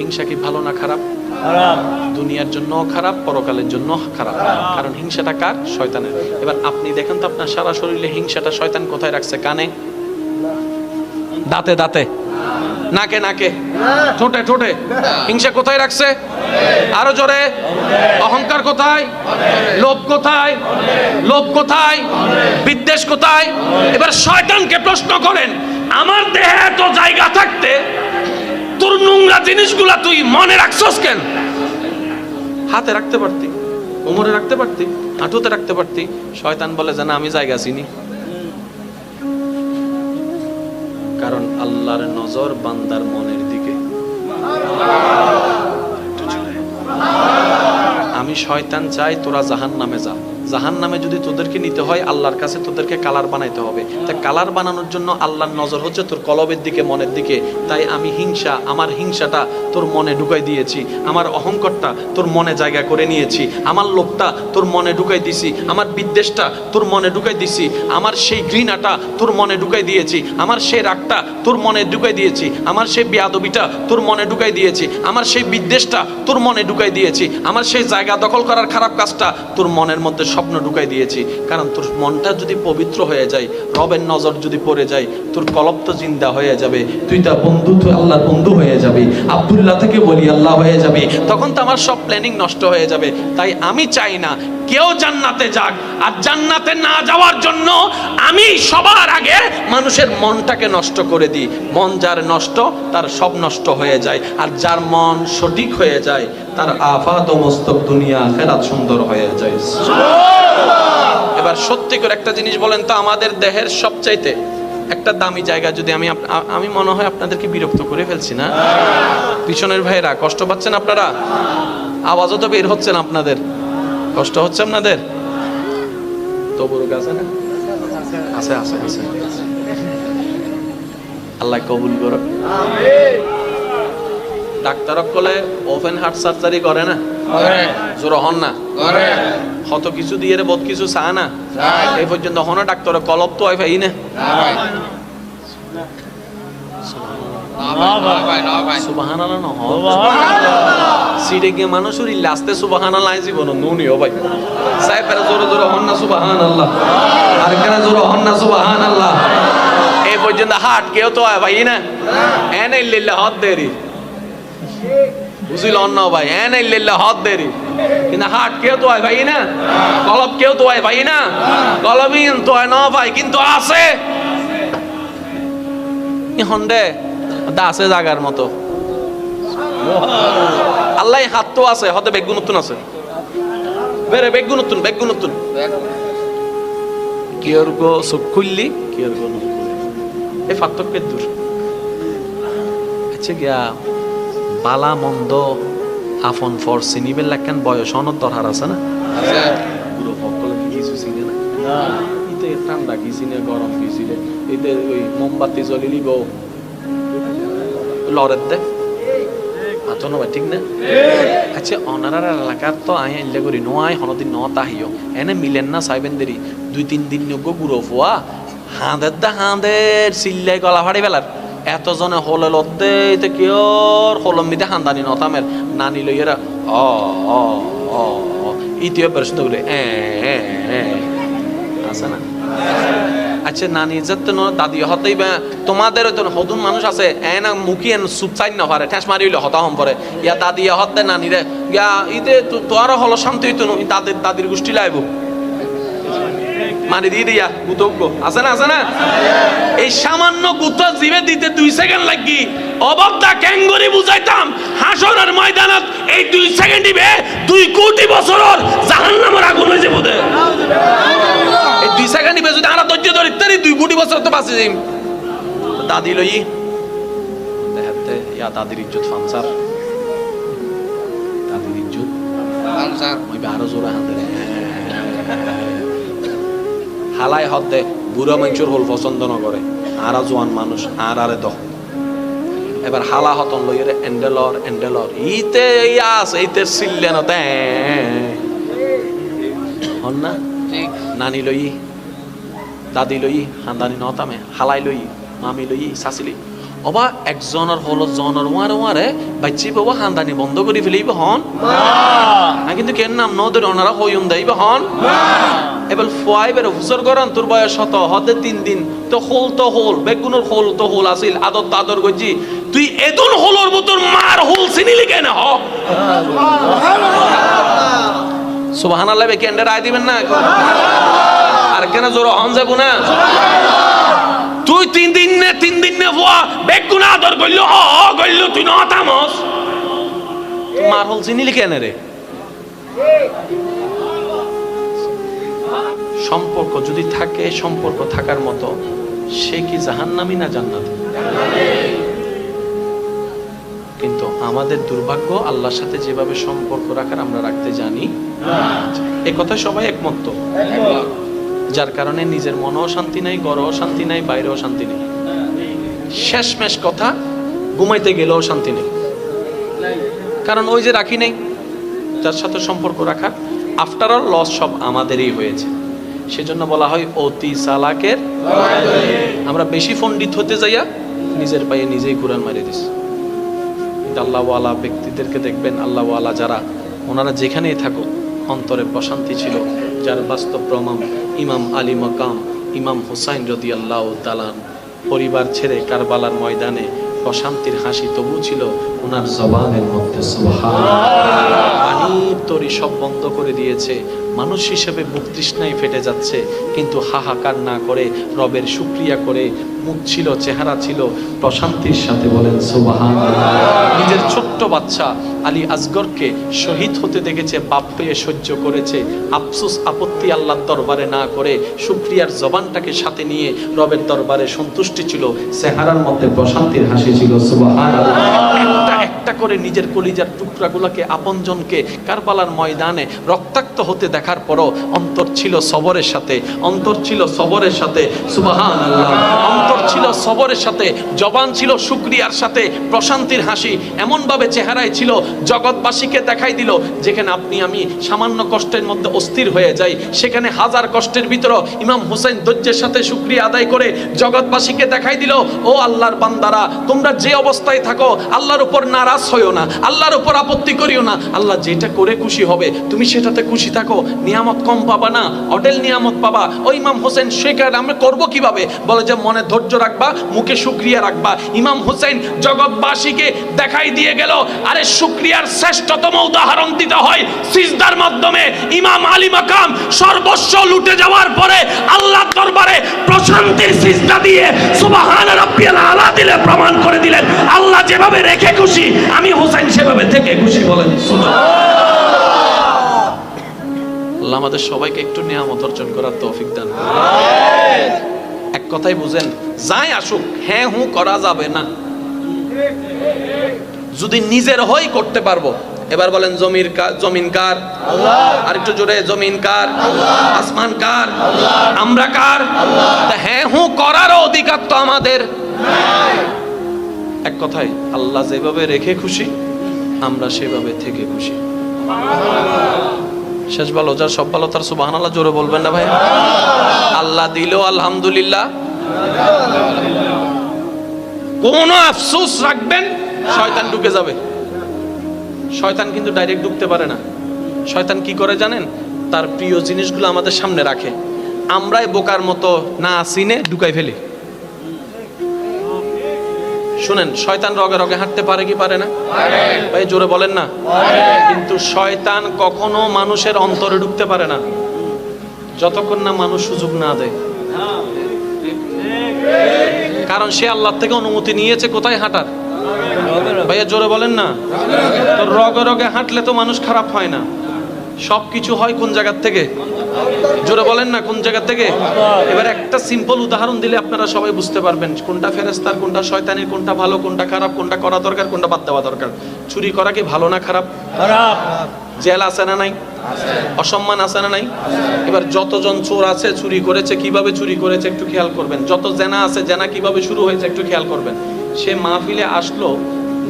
হিংসা কি ভালো না খারাপ? দুনিয়ার জন্য খারাপ, পরকালের জন্য খারাপ। কারণ হিংসাটা কার? শয়তানের। এবার আপনি দেখেন তো আপনার সারা শরীরে হিংসাটা শয়তান কোথায় রাখছে? কানে? দাঁতে দাঁতে। নাকে নাকে। ঠোঁটে ঠোঁটে। হিংসা কোথায় রাখছে? আরও জোরে। অহংকার কোথায়? লোভ কোথায়? লোভ কোথায়? বিদ্বেষ কোথায়? এবার শয়তানকে প্রশ্ন করেন, আমার দেহে এত জায়গা থাকতে নোংরা জিনিসগুলা তুই মনে রাখছস কেন? হাতে রাখতে পারতি, কোমরে রাখতে পারতি, হাঁটুতে রাখতে পারতি, শয়তান বলে যে না আমি জায়গা চিনি। কারণ আল্লাহর নজর বান্দার মনের দিকে। আমি শয়তান চাই তোরা জাহান নামে যা। জাহান নামে যদি তোদেরকে নিতে হয়, আল্লাহর কাছে তোদেরকে কালার বানাইতে হবে। তাই কালার বানানোর জন্য আল্লাহর নজর হচ্ছে তোর কলবের দিকে, মনের দিকে। তাই আমি হিংসা, আমার হিংসাটা তোর মনে ঢুকাই দিয়েছি। আমার অহংকারটা তোর মনে জায়গা করে নিয়েছি। আমার লোভটা তোর মনে ঢুকাই দিছি। আমার বিদ্বেষটা তোর মনে ঢুকাই দিছি। আমার সেই ঘৃণাটা তোর মনে ঢুকাই দিয়েছি। আমার সেই রাগটা তোর মনে ঢুকাই দিয়েছি। আমার সেই বেয়াদবিটা তোর মনে ঢুকাই দিয়েছি। আমার সেই বিদ্বেষটা তোর মনে ঢুকাই দিয়েছি। আমার সেই জায়গা দখল করার খারাপ কাজটা তোর মনের মধ্যে স্বপ্ন ঢুকাই দিয়েছি। কারণ তোর মনটা যদি পবিত্র হয়ে যায়, রবের নজর যদি পড়ে যায়, তোর কলব তো জিন্দা হয়ে যাবে। তুই তার বন্ধু, তুই আল্লাহর বন্ধু হয়ে যাবি। আব্দুল্লাহ থেকে বলি আল্লাহ হয়ে যাবি। তখন তো আমার সব প্ল্যানিং নষ্ট হয়ে যাবে। তাই আমি চাই না, কেউ জান্নাতে যাক। আর জান্নাতে না যাওয়ার জন্য আমি সবার আগে মানুষের মনটাকে নষ্ট করে দিই। মন যার নষ্ট, তার সব নষ্ট হয়ে যায়। আর যার মন সঠিক হয়ে যায় তার আফাত ও মস্তক দুনিয়া খেরাত সুন্দর হয়ে যায়। এবার সত্যি করে একটা জিনিস বলেন তো, আমাদের দেহের সবচাইতে একটা দামি জায়গা যদি আমি আমি মনে হয় আপনাদেরকে বিরক্ত করে ফেলছি না? পিছনের ভাইরা কষ্ট পাচ্ছেন আপনারা? আওয়াজও তো বের হচ্ছে না আপনাদের। কষ্ট হচ্ছে আপনাদের? তবুরুক আছে না? আছে আছে আছে। আল্লাহ কবুল করো ডাক্তারক কলে ওপেন হার্ট সার্জারি করে না? জোর হন না? কত কিছু দিয়ে বহুত কিছু চা না? এই পর্যন্ত হন ডাক্তার কলপ তো হয় না? সুবাহান আল্লাহ নহ সিটে গিয়ে মানুষ উড়িলে আসতে সুবাহান আল্লাহ জীবন নুনি ও ভাই। সাহেব জোরে জোরে হন না সুবাহান আল্লাহ আর এখানে জোরে হন না সুবাহান আল্লাহ এই পর্যন্ত হাট কেউ তো হয় ভাই না? এনে লিল্লা হদ দেরি। বুঝিল অন্য ভাই এনে লিল্লা হদ দেরি। কিন্তু হাট কেউ তো হয় ভাই না? কলব কেউ তো হয় ভাই না? কলবিন তো হয় না ভাই, কিন্তু আছে। হন্ডে আছে জাগার মতো। আল্লাহ হাত তো আছে হতে বেগুন নতুন আছে। বেরে, বেগুন নতুন বেগুন নতুন কিয়র গো, চোখ খুললি? কিয়র গো এই পার্থক্য দূর। আচ্ছা গিয়া। বালা মন্দ আফন ফর চিনিবেল লাগান বয়স অনত দরকার আছে না? পুরো সকলে কিছু চিনে না? ইতে ঠান্ডা কি চিনে গরম কি চিনে? এতে ওই মোমবাতি জ্বলিলি গো লরের দে। আতো নবা ঠিক না? আচ্ছা অনারার এলাকার তো আই আইলে করি নো হনদিন ন তাহিও এনে মিলেন না সাইবেন দেরি। দুই তিন দিন যোগ্য গুড়ো ফুয়া। হাঁদের দা হাঁদের চিল্লাই গলা ফাড়ি বেলার। এতজনে হলে লতে এতে কিয়র হলম্বিতে হান্দানি নতামের নানি লইয়েরা অ ইতিও পেরেছিল বলে এ আছে না? আচ্ছা নানি যাত দাদি হতেই তোমাদের তো হদুন মানুষ আছে, এ না মুখি এন সুপ চাই না পারে, ঠেস মারিলে হতা হম পরে। ইয়া দাদি হতে নানি রে ইয়া ইতে তোর হলো শান্তি না দাদির দাদির গোষ্ঠী লাইব। মানে দিয়ে দিয়া গুতজ্ঞ আছে না আছে না? এই সামান্য গুত জিবে দিতে দুই সেকেন্ড লাগি অবক্তা ক্যাঙ্গরি বুঝাইতাম হাসরের ময়দানত এই দুই সেকেন্ড দিবে দুই কোটি বছরের জাহান্নামের আগুন হয়ে যাবে। এই দুই সেকেন্ড দিবে যদি আমরা ধৈর্য ধরি তারি দুই কোটি বছর তো বাঁচে যাইম। দাদি লই দেখাতে ইয়া দাদির ইজ্জত ফানসার দাদির ইজ্জত? ওই বারো জোড়া হাতে হালাই হতে বুড়া মানুষের হল পছন্দ নকরে। আরা জোয়ান মানুষ আর আরে দহ। এবার হালা হতন লই রে এন্ডেলর এন্ডেলর ইতে ইয়াস এইতে সিল্লেন তে। হন না? নানি লই দাদি লই হান্দানি নতামে হালাই লই মামি লই সাসিলি অবা একজনের হলো জনের ওয়ারে ওয়ারে বাচ্চি বাবা হান্দানি বন্ধ করে ফেলিব হন? না। কিন্তু কেন নাম নদের ওনারা হইম দেইব হন? এবার ফুয়াই বের হুসর করান তোর বয়স শত হতে তিন দিন। তো হোল তো হোল, বেগুনের হোল তো হোল আসিল আদর তাদর গজি তুই এদুন হোলর মতন মার হোল চিনিলি কেন, হ? সুবহানাল্লাহ বে, কেন্দ্রে রায় দিবেন না? আর কেন জোর হন যাব না? তুই তিন দিন নে, তিন দিন নে ফুয়া বেগুন আদর করল, হ করল, তুই ন তামস মার হোল চিনিলি কেন রে? সম্পর্ক যদি থাকে, সম্পর্ক থাকার মতো, সে কি জাহান্নামি না জান্নাত? কিন্তু আমাদের দুর্ভাগ্য আল্লাহর সাথে যেভাবে সম্পর্ক রাখার আমরা রাখতে জানি। এ কথা সবাই একমত যার কারণে নিজের মনেও শান্তি নাই গড়েও শান্তি নাই, বাইরেও শান্তি নেই। শেষমেশ কথা, ঘুমাইতে গেলেও শান্তি নেই। কারণ ওই যে রাখি নেই, যার সাথে সম্পর্ক রাখা আফটার অল লস সব আমাদেরই হয়েছে। সেজন্য বলা হয় অতি সালাকের আমরা বেশি পণ্ডিত হতে যাইয়া নিজের পায়ে নিজেই কোরআন মারিয়ে দিস আল্লাহওয়ালা ব্যক্তিদেরকে দেখবেন, আল্লাহওয়ালা যারা, ওনারা যেখানেই থাকুক, অন্তরে প্রশান্তি ছিল, যার বাস্তব প্রমাণ ইমাম আলী মকাম, ইমাম হুসাইন রদি আল্লাহ তালান পরিবার ছেড়ে কারবালার ময়দানে প্রশান্তির হাসি তবু ছিল ওনার জবানের মধ্যে পানির তরি সব বন্ধ করে দিয়েছে। মানুষ হিসেবে মুখ তৃষ্ণায় ফেটে যাচ্ছে, কিন্তু হাহাকার না করে রবের সুক্রিয়া করে মুখ ছিল, চেহারা ছিল প্রশান্তির সাথে বলেন সুবাহান নিজের ছোট্ট বাচ্চা আলী আজগরকে শহীদ হতে দেখেছে বাপ পেয়ে সহ্য করেছে। আফসুস আপত্তি আল্লাহর দরবারে না করে সুক্রিয়ার জবানটাকে সাথে নিয়ে রবের দরবারে সন্তুষ্টি ছিল। সেহারার মধ্যে প্রশান্তির হাসি ছিল সুবাহান একটা করে নিজের কলিজার টুকরাগুলোকে আপনজনকে কারবালার ময়দানে রক্তাক্ত হতে দেখার পরও অন্তর ছিল সবরের সাথে, অন্তর ছিল সবরের সাথে সুবাহান অন্তর ছিল সবরের সাথে, জবান ছিল শুক্রিয়ার সাথে, প্রশান্তির হাসি এমনভাবে চেহারায় ছিল, জগৎবাসীকে দেখাই দিল, যেখানে আপনি, আমি সামান্য কষ্টের মধ্যে অস্থির হয়ে যাই, সেখানে হাজার কষ্টের ভিতর ইমাম হুসেন ধৈর্যের সাথে শুক্রিয়া আদায় করে জগৎবাসীকে দেখাই দিল, ও আল্লাহর বান্দারা, তোমরা যে অবস্থায় থাকো, আল্লাহর উপর নারাজ হইও না, আল্লাহর উপর আপত্তি করিও না। আল্লাহ যেটা করে খুশি হবে, তুমি সেটাতে খুশি থাকো। নিয়ামত কম পাবা না অটেল নিয়ামত পাবা। ওই ইমাম হোসেন শেখার আমরা করব কীভাবে? বলে যে, মনে ধৈর্য রাখবা, মুখে শুক্রিয়া রাখবা। ইমাম হোসেন জগৎবাসীকে দেখাই দিয়ে গেল, আরে শুক্রিয়ার শ্রেষ্ঠতম উদাহরণ দিতে হয় সিজদার মাধ্যমে। ইমাম আলী মাকাম সর্বস্ব লুটে যাওয়ার পরে আল্লাহ দরবারে প্রশান্তির সিজদা দিয়ে সুবহান রাব্বিয়াল আলা দিলে প্রমাণ করে দিলেন। আল্লাহ যেভাবে রেখে খুশি আমি হোসেন সেভাবে থেকে খুশি বলেন। আল্লাহ আমাদের সবাইকে একটু নিয়ামত অর্জন করার তৌফিক দান করুন। এক কথাই বুঝেন যাই আসুক হ্যাঁ হু করা যাবে না। যদি নিজের হই করতে পারব এবার বলেন জমির জমিন কার? আর একটু জোরে জমিন কার? আসমান কার? আমরা কার? তা হ্যাঁ হু করারও অধিকার তো আমাদের। এক কথায়, আল্লাহ যেভাবে রেখে খুশি, আমরা সেভাবে থেকে খুশি। শেষ ভালো যার সব ভালো তার সুবাহান আল্লাহ জোরে বলবেন না ভাই? আল্লাহ দিল আলহামদুলিল্লাহ। কোন আফসোস রাখবেন, শয়তান ঢুকে যাবে। শয়তান কিন্তু ডাইরেক্ট ঢুকতে পারে না। শয়তান কি করে জানেন? তার প্রিয় জিনিসগুলো আমাদের সামনে রাখে। আমরাই বোকার মতো না চিনে ঢুকাই ফেলি। শুনেন, শয়তান রগে রগে হাঁটতে পারে কি পারে না? ভাই, জোরে বলেন না। কিন্তু শয়তান কখনো মানুষের অন্তরে ঢুকতে পারে না। যতক্ষণ না মানুষ সুযোগ না দেয়। কারণ সে আল্লাহ থেকে অনুমতি নিয়েছে কোথায় হাঁটার? ভাইয়া, জোরে বলেন না। রগে রগে হাঁটলে তো মানুষ খারাপ হয় না। সব কিছু হয় কোন জায়গার থেকে? জোরে বলেন না কোন জায়গা থেকে? এবার একটা সিম্পল উদাহরণ দিলে আপনারা সবাই বুঝতে পারবেন কোনটা ফেরেস্তার কোনটা শয়তানের কোনটা ভালো কোনটা খারাপ কোনটা করা দরকার কোনটা বাদ দেওয়া দরকার। চুরি করা কি ভালো না খারাপ? খারাপ। জেল আছে না নাই? অসম্মান আছে না নাই? এবার যতজন চোর আছে চুরি করেছে কীভাবে চুরি করেছে একটু খেয়াল করবেন। যত জেনা আছে জেনা কীভাবে শুরু হয়েছে একটু খেয়াল করবেন। সে মাহফিলে আসলো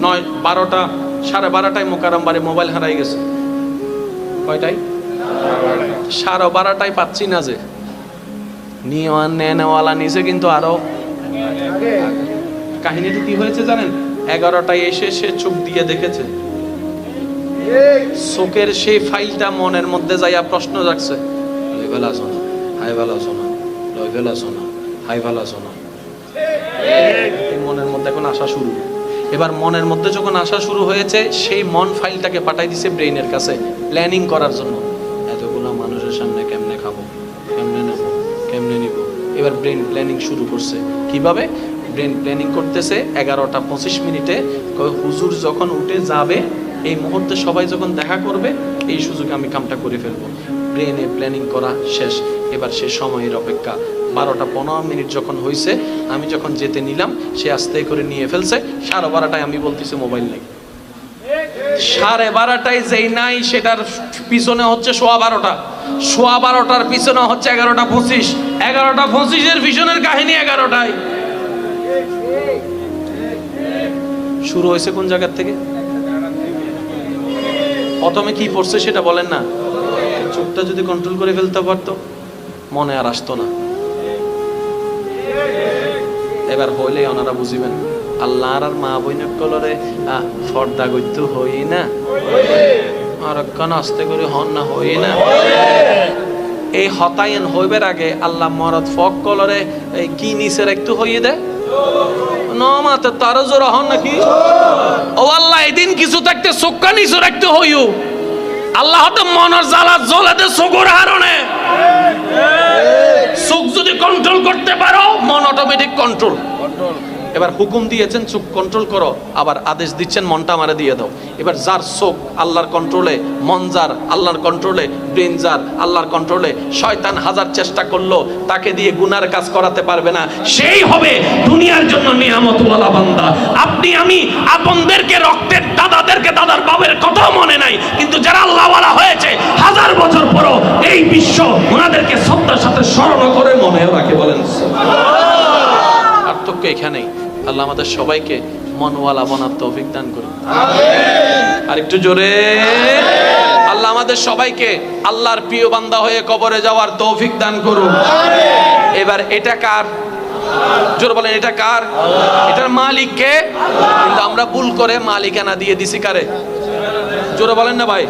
নয় বারোটা সাড়ে বারোটায় মোকারাম বাড়ি মোবাইল হারাই গেছে। কয়টাই সাড়ে বারোটায় পাচ্ছি না যে। নেওয়ালা নিচে কিন্তু আরও। কাহিনীটা কি হয়েছে জানেন? এগারোটায় এসে সে চোখ দিয়ে দেখেছে। চোখের সেই ফাইলটা মনের মধ্যে যাইয়া প্রশ্ন লই ভালো আছো হাই ভালো আছো না, লই ভালো আছো হাই ভালো আছো না। এই মনের মধ্যে এখন আসা শুরু। এবার মনের মধ্যে যখন আসা শুরু হয়েছে, সেই মন ফাইলটাকে পাঠাই দিছে ব্রেইনের কাছে প্ল্যানিং করার জন্য। মানুষের সামনে কেমনে খাব? কেমনে নেব? কেমনে নিব? এবার ব্রেন প্ল্যানিং শুরু করছে। কীভাবে? ব্রেন প্ল্যানিং করতেছে এগারোটা পঁচিশ মিনিটে। হুজুর যখন উঠে যাবে, এই মুহূর্তে সবাই যখন দেখা করবে, এই সুযোগে আমি কামটা করে ফেলব। ব্রেনে প্ল্যানিং করা শেষ। এবার সে সময়ের অপেক্ষা। বারোটা পনেরো মিনিট যখন হয়েছে আমি যখন যেতে নিলাম, সে আস্তে করে নিয়ে ফেলছে। সাড়ে বারোটায় আমি বলতেছি মোবাইল নেই। সাড়ে বারোটায় যেই নাই, সেটার পিছনে হচ্ছে সোয়া বারোটা। সোয়া বারোটার পিছনে হচ্ছে এগারোটা পঁচিশ। এগারোটা পঁচিশের পিছনের কাহিনী এগারোটায়। শুরু হয়েছে কোন জায়গার থেকে? প্রথমে কি পড়ছে সেটা বলেন না। চোখটা যদি কন্ট্রোল করে ফেলতে পারতো, মনে আর আসতো না। এবার হইলে ওনারা বুঝিবেন আল্লাহ আর মা বইনের কলরে ফর্দা গইত হই না। আর একখান আস্তে হন না হই না। এই হতায়ন হইবার আগে আল্লাহ মরদ ফক কলরে এই কি নিচে একটু হইয়ে দেয় নমাতে তারও জোর হন নাকি ও আল্লাহ, এদিন কিছু থাকতে চোখা নিচে রাখতে হইও। আল্লাহ তো মনের জ্বালা জ্বলাতে চোখের হারণে। চোখ যদি কন্ট্রোল করতে পারো, মন অটোমেটিক কন্ট্রোল এবার হুকুম দিয়েছেন চোখ কন্ট্রোল করো। আবার আদেশ দিচ্ছেন, মনটা আমারে দিয়ে দাও। এবার যার চোখ আল্লাহর কন্ট্রোলে মন যার আল্লাহর কন্ট্রোলে ব্রেন যার আল্লাহর কন্ট্রোলে শয়তান হাজার চেষ্টা করল, তাকে দিয়ে গুনার কাজ করাতে পারবে না। সেই হবে দুনিয়ার জন্য নিয়ামতওয়ালা বান্দা। আপনি, আমি আপনদেরকে রক্তের দাদাদেরকে দাদার বাবের কথাও মনে নাই, কিন্তু যারা আল্লাহওয়ালা হয়েছে, হাজার বছর পরও এই বিশ্ব ওনাদেরকে শ্রদ্ধার সাথে স্মরণ করে মনে রাখে বলেন পার্থক্য এখানেই। আল্লাহ আমাদের সবাইকে মনওয়ালা বনার তৌফিক দান করুন। আর একটু জোরে। আল্লাহ আমাদের সবাইকে আল্লাহর প্রিয় বান্দা হয়ে কবরে যাওয়ার তৌফিক দান করুন। এবার এটা কার? জোর বলেন এটা কার? এটার মালিক কে? কিন্তু আমরা ভুল করে মালিকানা দিয়ে দিছি কারে? জোরে বলেন না ভাই।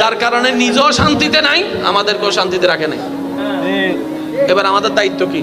যার কারণে নিজেও শান্তিতে নাই আমাদেরকেও শান্তিতে রাখে নাই। এবার আমাদের দায়িত্ব কি?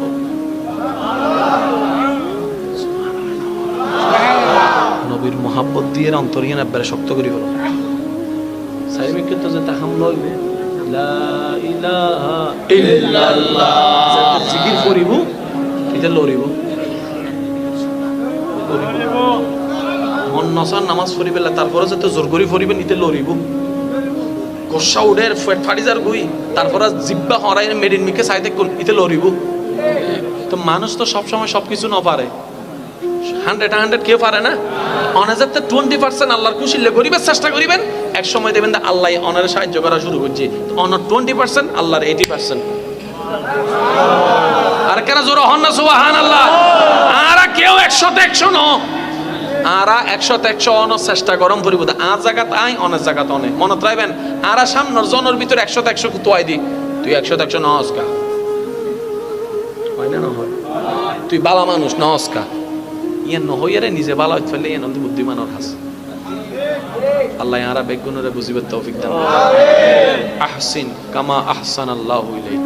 নবীর মোহাব্বত দিয়ে অন্তরিয়ান একবারে শক্ত করি হলো সাইমিকে তো যেটা হামলা হইবে লা ইলাহা ইল্লাল্লাহ। যেটা জিকির করিব এটা লরিব লরিব। মন নসার নামাজ পড়িবে না, তারপরে যাতে জোর করি পড়িবে নিতে লরিব গোসা উঠে ফেট ফাটি যার গুই তারপরে জিব্বা হরাই মেডিন মিকে সাইতে কোন ইতে লরিব তো মানুষ তো সবসময় সবকিছু না পারে। হান্ড্রেড হান্ড্রেড কেউ পারে না? অনাজাতে টোয়েন্টি পার্সেন্ট আল্লাহর খুশিলে করিবার চেষ্টা করিবেন। এক সময় দেবেন আল্লাহ অনারে সাহায্য করা শুরু করছে। অনার টোয়েন্টি পার্সেন্ট আল্লাহর এইটি পার্সেন্ট আর কেন জোর হন আল্লাহ আরা কেউ একশোতে একশো ন আরা একশোতে একশো অন চেষ্টা গরম করিব আর জায়গাত আই অনেক জায়গাত অনে মনত রাখবেন, আরা সামনের জনের ভিতরে একশোতে একশো তোয়াই দি। তুই একশোতে একশো নহস্কা না না হয়? তুই বালা মানুষ নহস্কা ইয়ে নহইয়ারে নিজে বালা হইতে ফেললে ইয়ে নদী বুদ্ধিমানের হাস আল্লাহ ইয়ারা বেগুনরে বুঝিবে তৌফিক দান আহসিন কামা আহসান আল্লাহ ইলাই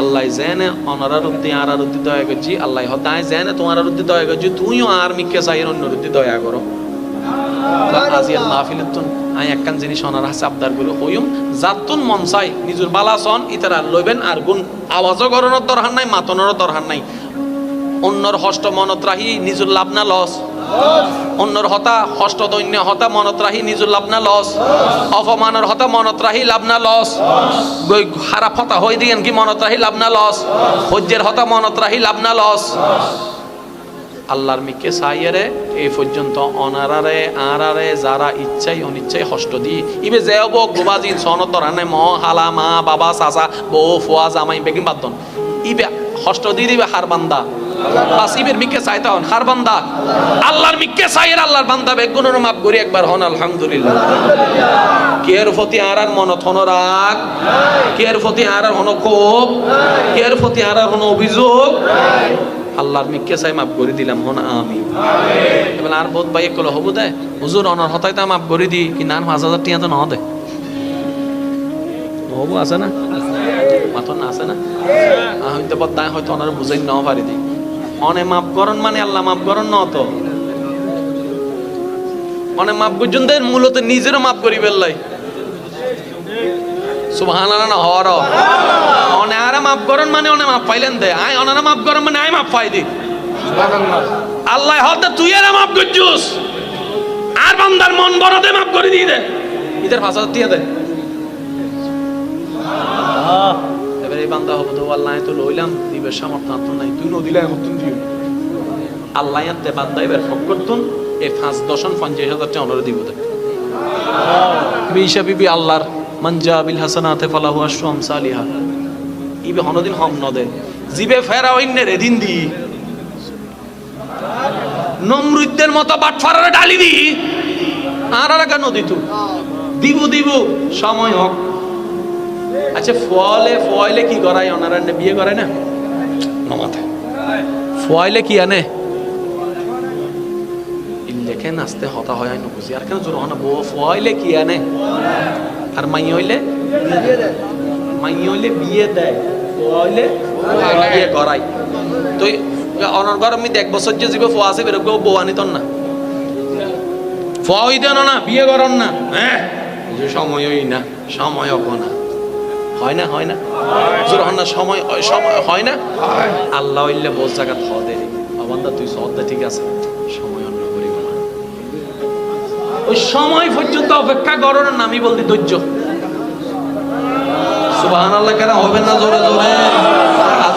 আল্লাহ জেনে অনারা রুদ্দি আরা রুদ্দি দয়া করছি আল্লাহ হতায় জেনে তোমার রুদ্দি দয়া করছি তুইও আর মিকে চাই অন্য রুদ্দি দয়া করো। আজি আল্লাহ ফিলিতুন আই একখান জিনিস অনার হাসে আবদারগুলো হইম জাতুন মন চাই নিজের বালাসন ইতারা লইবেন আর গুণ আওয়াজও গরণের দরকার নাই মাতনেরও দরকার নাই। অন্যর হষ্ট মনত রাহি নিজের লাভ না লস। অন্যর হতা হষ্ট দৈন্য হতা মনত রাহি নিজের লাভ না লস। অপমানের হতা মনত রাহি লাভ না লস। খারাপ হতা হই দিয়েন কি মনত রাহি লাভ না লস। সহ্যের হতা মনত রাহি লাভ না লস। আল্লাহর মিকে সাইয়ারে এই পর্যন্ত অনারারে, আরারে, যারা ইচ্ছাই অনিচ্ছাই হষ্ট দি। ইবে যে হব গোবাজিন সনত রানে ম হালা, মা, বাবা, চাচা, বউ, ফুয়া, জামাই, বেগিন বাদন ইবে হষ্ট দি দিবে হার বান্দা। বাস, ইবের মিকে চাইতা হন হার বান্দা। আল্লাহর মিকে চাইয়ের আল্লাহর বান্দা বেগুনের মাপ করি একবার হন, আলহামদুলিল্লাহ। কের প্রতি আরার মনত হন রাগ? কের প্রতি আরার হন ক্ষোভ? কের প্রতি আরার হন অভিযোগ? আল্লাহর মিকে চাই মাপ করে দিলাম, হন আমি এবার আর বহুত ভাই কল হবু দে। হুজুর, অনার হতাই তা মাপ করে দি কি নান পাঁচ হাজার টিয়া তো ন দে। হবু আছে না? মাথন আছে না? হয়তো বদায় হয়তো ওনার বুঝাই ন পারি দি। অনে মাপ করন মানে আল্লাহ মাপ করন ন তো। অনে মাপ পর্যন্ত মূলত নিজেরও মাপ করি বেল্লাই। সুবহান না হর অনে আরে মাপ করন মানে অনে মাপ পাইলেন দে। আই অনারা মাপ করন মানে আই মাপ পাই দি। আল্লাহ হতে তুই এরা মাপ করছুস। আর বান্দার মন বড় দে মাপ করে দিয়ে দে। ইদের ভাষা দিয়ে দে। এবার এই বান্দা হব তো আল্লাহ তো লইলাম। দিবের সামর্থ্য আত্ম নাই তুই নদিলে এখন তুমি দিও আল্লাহ আনতে বান্দা এবার ফক করতুন এই পাঁচ দশন পঞ্চাশ হাজার টাকা অনারে দিব ঈশা বিবি আল্লাহর মঞ্জা বিল হাসানাতে ফালাহু আশরু আমসালিহা ইবে হনদিন হম নদে জিবে ফেরা অন্যের এদিন দি। নমরুদ্দের মতো বাটফারারে ডালি দি। আর আর কেন দিত দিব দিব, সময় হোক। আচ্ছা ফলে ফয়লে কি করায়? ওনারা বিয়ে করে না? নমাতে ফয়লে কি আনে লেখে নাচতে হতা হয় আই নবুঝি আর কেন জোর হনা বউ ফয়লে কি আনে আর মাই হইলে মাই হইলে বিয়ে দেয় ফয়লে বিয়ে করাই তুই অনর ঘর আমি এক বছর যে যাবে ফোয়া আছে বেরোবে বউ আনিত না ফোয়া হইতে না বিয়ে করন না হ্যাঁ যে সময়ই না সময় হব না হয় না হয় না জোর হন না, সময় না? আল্লাহ ওই সময় পর্যন্ত অপেক্ষা করার নামই বলতে ধৈর্য। সুবাহ আল্লাহ কেন হবে না? জোরে জোরে।